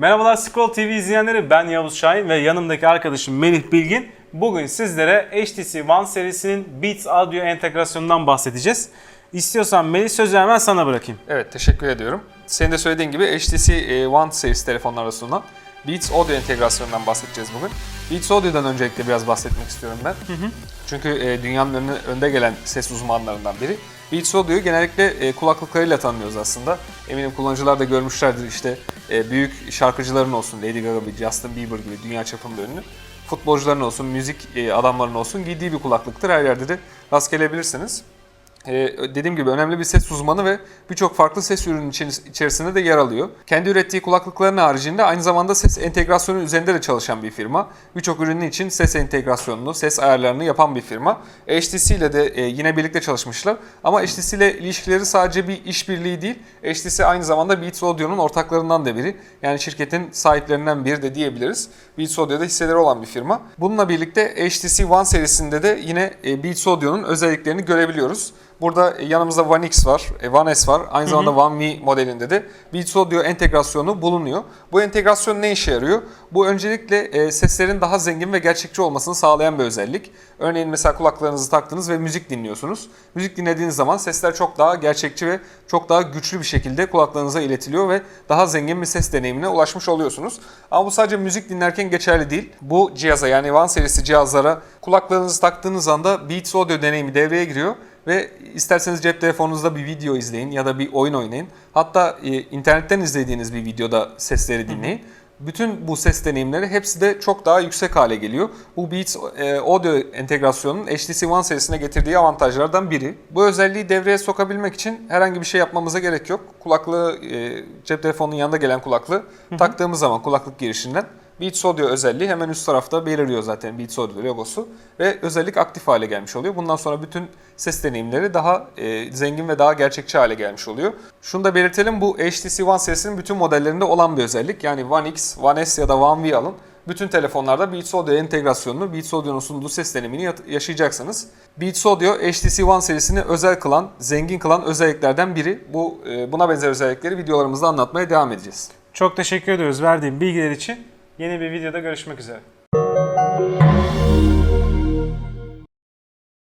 Merhabalar Scroll TV izleyenleri ben Yavuz Şahin ve yanımdaki arkadaşım Melih Bilgin. Bugün sizlere HTC One serisinin Beats Audio entegrasyonundan bahsedeceğiz. İstiyorsan Melih sözü hemen sana bırakayım. Evet teşekkür ediyorum. Senin de söylediğin gibi HTC e, One serisi telefonlarda sunulan Beats Audio entegrasyonundan bahsedeceğiz bugün. Beats Audio'dan öncelikle biraz bahsetmek istiyorum ben. Çünkü e, dünyanın önüne, önde gelen ses uzmanlarından biri. Beats Audio'yu genellikle e, kulaklıklarıyla tanıyoruz aslında. Eminim kullanıcılar da görmüşlerdir işte e, büyük şarkıcıların olsun, Lady Gaga gibi, Justin Bieber gibi dünya çapında ünlü. Futbolcuların olsun, müzik e, adamların olsun giydiği bir kulaklıktır. Her yerde de rast gelebilirsiniz. Ee, dediğim gibi önemli bir ses uzmanı ve birçok farklı ses ürünün içeris- içerisinde de yer alıyor. Kendi ürettiği kulaklıkların haricinde aynı zamanda ses entegrasyonu üzerinde de çalışan bir firma. Birçok ürünün için ses entegrasyonunu, ses ayarlarını yapan bir firma. HTC ile de e, yine birlikte çalışmışlar. Ama HTC ile ilişkileri sadece bir işbirliği değil. HTC aynı zamanda Beats Audio'nun ortaklarından da biri. Yani şirketin sahiplerinden biri de diyebiliriz. Beats Audio'da hisseleri olan bir firma. Bununla birlikte HTC One serisinde de yine e, Beats Audio'nun özelliklerini görebiliyoruz. Burada yanımızda One X var, e, One S var. Aynı zamanda One V modelinde de Beats Audio entegrasyonu bulunuyor. Bu entegrasyon ne işe yarıyor? Bu öncelikle e, seslerin daha zengin ve gerçekçi olmasını sağlayan bir özellik. Örneğin mesela kulaklarınızı taktınız ve müzik dinliyorsunuz. Müzik dinlediğiniz zaman sesler çok daha gerçekçi ve çok daha güçlü bir şekilde kulaklarınıza iletiliyor ve daha zengin bir ses deneyimine ulaşmış oluyorsunuz. Ama bu sadece müzik dinlerken geçerli değil. Bu cihaza yani One serisi cihazlara kulaklarınızı taktığınız anda Beats Audio deneyimi devreye giriyor ve isterseniz cep telefonunuzda bir video izleyin ya da bir oyun oynayın. Hatta e, internetten izlediğiniz bir videoda sesleri dinleyin. Bütün bu ses deneyimleri hepsi de çok daha yüksek hale geliyor. Bu Beats e, Audio entegrasyonunun HTC One serisine getirdiği avantajlardan biri. Bu özelliği devreye sokabilmek için herhangi bir şey yapmamıza gerek yok. Kulaklığı, e, cep telefonunun yanında gelen kulaklığı taktığımız zaman kulaklık girişinden Beats Audio özelliği hemen üst tarafta beliriyor zaten Beats Audio logosu ve özellik aktif hale gelmiş oluyor. Bundan sonra bütün ses deneyimleri daha e, zengin ve daha gerçekçi hale gelmiş oluyor. Şunu da belirtelim bu HTC One serisinin bütün modellerinde olan bir özellik. Yani One X, One S ya da One V alın. Bütün telefonlarda Beats Audio entegrasyonunu, Beats Audio'nun sunduğu ses deneyimini yaşayacaksınız. Beats Audio HTC One serisini özel kılan, zengin kılan özelliklerden biri. Bu e, buna benzer özellikleri videolarımızda anlatmaya devam edeceğiz. Çok teşekkür ediyoruz verdiğin bilgiler için. Yeni bir videoda görüşmek üzere.